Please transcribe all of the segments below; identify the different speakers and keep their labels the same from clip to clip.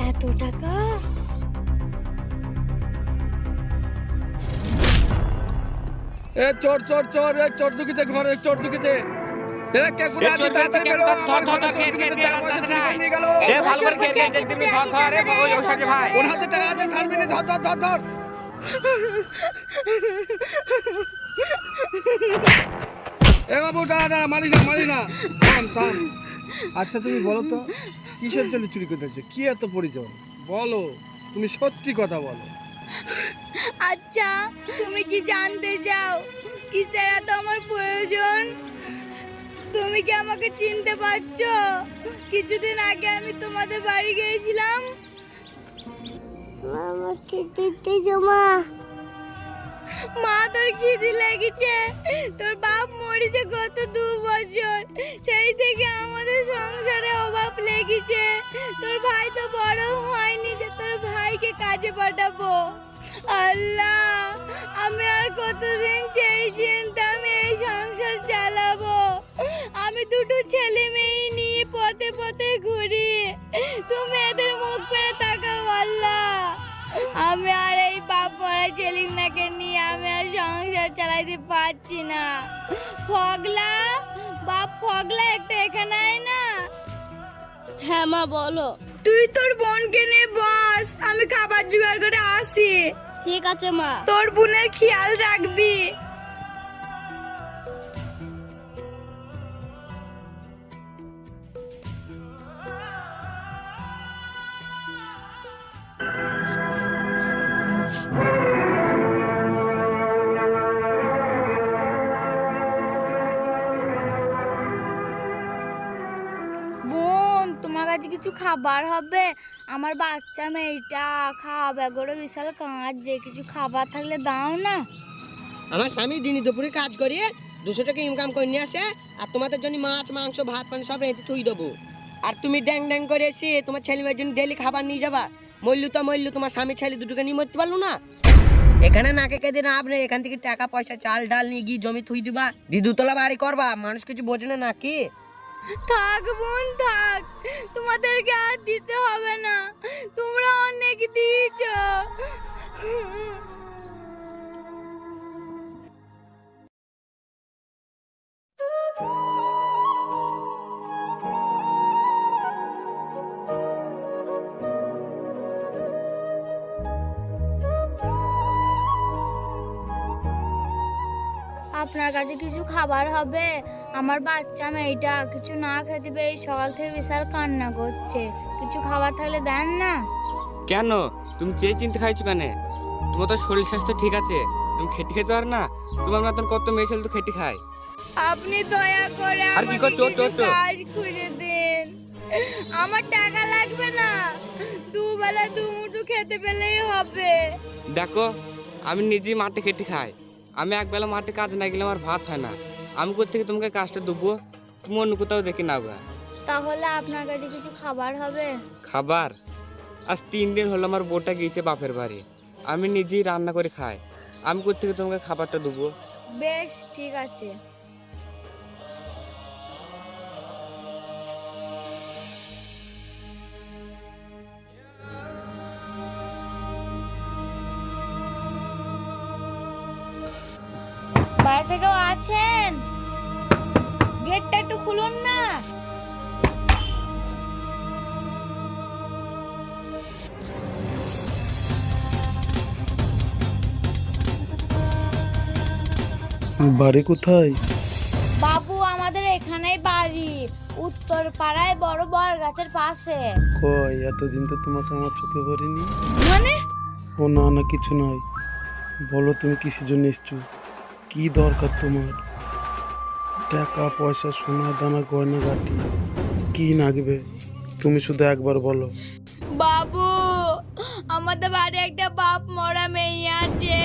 Speaker 1: এত টাকা এ চোর চোর চোর এ চোর দুকিতে ঘরে চোর দুকিতে এ কে কোথায় আছে তাড়াতাড়ি বেরো আমার ঘরে চোর দুকিতে টাকা পয়সা চুরি নিয়ে মারি না মারি না থাম থাম আচ্ছা তুমি বলো তো কিসের জন্য চুরি করতে হচ্ছে? কি এত পরিচয় বলো তুমি সত্যি কথা বলো।
Speaker 2: আচ্ছা তুমি কি জানতে চাও কিসের এত আমার প্রয়োজন? তুমি কি আমাকে চিনতে পারছ? কিছুদিন আগে আমি তোমাদের বাড়ি গিয়েছিলাম। আমাকে দিতে জমা মা। তোর খিদি লেগেছে? তোর বাপ মরেছে গত দু বছর। সেই থেকে লেগেছে। তোর ভাই তো বড় হয়নি যে তোর ভাইকে কাজে পাঠাবো। আল্লাহ, আমি আর কতদিন সেই চিন্তা আমি এই সংসার চালাবো? আমি দুটো ছেলে মেয়ে নিয়ে পথে পথে ঘুরি। তুমি এদের মুখ পেরে তাকাও, আল্লাহ। আমি আর এই বাপ মরা ছেলেগুনাকে নিয়ে আমি আর সংসার চালাইতে পারছি না। ফগলা, বাপ ফগলা, একটা এখানে আয় না।
Speaker 3: হ্যাঁ মা বলো।
Speaker 2: তুই তোর বোনকে নিয়ে বস আমি খাবার জোগাড় করে আসি।
Speaker 3: ঠিক আছে মা।
Speaker 2: তোর বোনের খেয়াল রাখবি। কাছে কিছু খাবার হবে। আমার বাচ্চা মেয়েটা খাবে করে বিশাল কাঁদছে কিছু খাবার থাকলে দাও না।
Speaker 4: আমার স্বামী দিনই দুপুরে কাজ করিয়ে দুশো টাকা ইনকাম করে নিয়ে আসে আর তোমাদের জন্য মাছ মাংস ভাত পানি সব রেঁধে থুই দেবো। আর তুমি ড্যাং ড্যাং করে এসে তোমার ছেলে মেয়ের জন্য ডেলি খাবার নিয়ে যাবা। মল্লু তো মল্লু তোমার স্বামী ছেলে দুটোকে নিয়ে মরতে পারল না। এখানে নাকে কেঁদে না আপনি এখান থেকে টাকা পয়সা চাল ডাল নিয়ে গিয়ে জমি থুই দিবা। দি দুতলা বাড়ি করবা মানুষ কিছু বোঝে না নাকি?
Speaker 2: থাক বোন থাক। তোমাদেরকে আর দিতে হবে না। তোমরা অনেক দিয়েছ। আপনার কাছে কিছু খাবার হবে? আমার বাচ্চা মেয়েটা কিছু না খেতে পেয়ে সকাল থেকে বিশাল কান্না করছে। কিছু খাবার থাকলে দেন না।
Speaker 5: কেন? তুমি চেয়ে চিনতে খাইছো কেন? তোমার তো শরীর স্বাস্থ্য ঠিক আছে। তুমি খেতে খেতে পারো না। তোমার মতন কত মেয়ে ছেলে তো খেতে খায়।
Speaker 2: আপনি দয়া করে
Speaker 5: আর কি করছ? ওঠো, ওঠো।
Speaker 2: কাজ খুঁজে দিন। আমার টাকা লাগবে না। দুবেলা দুমুঠো খেতে পেলেই হবে।
Speaker 5: দেখো আমি নিজেই মাঠে খেতে খাই। আমি একবেলা মাঠে কাজ না গেলে আমার ভাত হয় না। আমি কোথেকে তোমাকে কাজটা দেবো? তুমি অন্য কোথাও দেখি না গা।
Speaker 2: তাহলে আপনার কাছে কিছু খাবার হবে?
Speaker 5: খাবার? আজ তিন দিন হলো আমার বউটা গিয়েছে বাপের বাড়ি। আমি নিজেই রান্না করে খাই। আমি কোথেকে তোমাকে খাবারটা দেবো?
Speaker 2: বেশ ঠিক আছে। বাইরে থেকেও আছেন? গেটটা একটু খুলুন না।
Speaker 6: বাড়ি কোথায়?
Speaker 2: বাবু আমাদের এখানেই বাড়ি। উত্তর পাড়ায় বড় বড় গাছের পাশে।
Speaker 6: কই এতদিন তো তোমাকে আমার চোখে পড়িনি?
Speaker 2: মানে?
Speaker 6: ও না না কিছু নয়। বলো তুমি কিসের জন্য এসছো? কি দরকার তোমার? টাকা পয়সা সোনা দানা গয়না গাটি কি লাগবে তুমি শুধু একবার বলো।
Speaker 2: বাবু আমাদের বাড়ি একটা বাপ মরা মেয়ে আছে।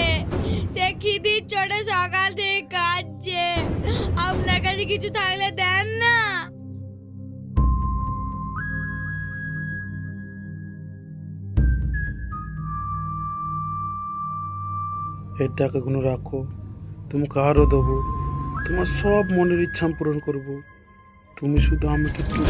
Speaker 2: সে খিদির চোটে সকাল থেকে কাঁদছে। আপনার কাছে কিছু থাকলে দেন না।
Speaker 6: এই টাকাগুলো রাখো। তোমাকে আরও দেবো। তোমার সব মনের ইচ্ছা পূরণ করব। তুমি শুধু আমাকে একটু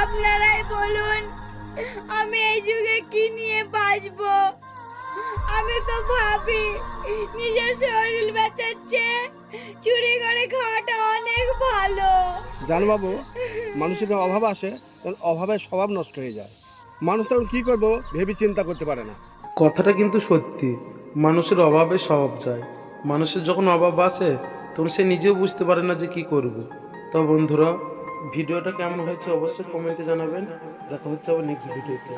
Speaker 2: আপনারাই বলুন, আমি এই যুগে কি নিয়ে বাঁচবো? আমি তো ভাবি নিজের শরীর বেঁচাচ্ছে চুরি করে খাওয়াটা অনেক ভালো।
Speaker 1: জানো বাবু মানুষের যখন অভাব আসে তখন অভাবের স্বভাব নষ্ট হয়ে যায়। মানুষ তখন কী করব ভেবে চিন্তা করতে পারে না।
Speaker 6: কথাটা কিন্তু সত্যি। মানুষের অভাবে স্বভাব যায়। মানুষের যখন অভাব আসে তখন সে নিজেও বুঝতে পারে না যে কি করব। তো বন্ধুরা ভিডিওটা কেমন হয়েছে অবশ্যই কমেন্টে জানাবেন। দেখা হচ্ছে আবার নেক্সট ভিডিওতে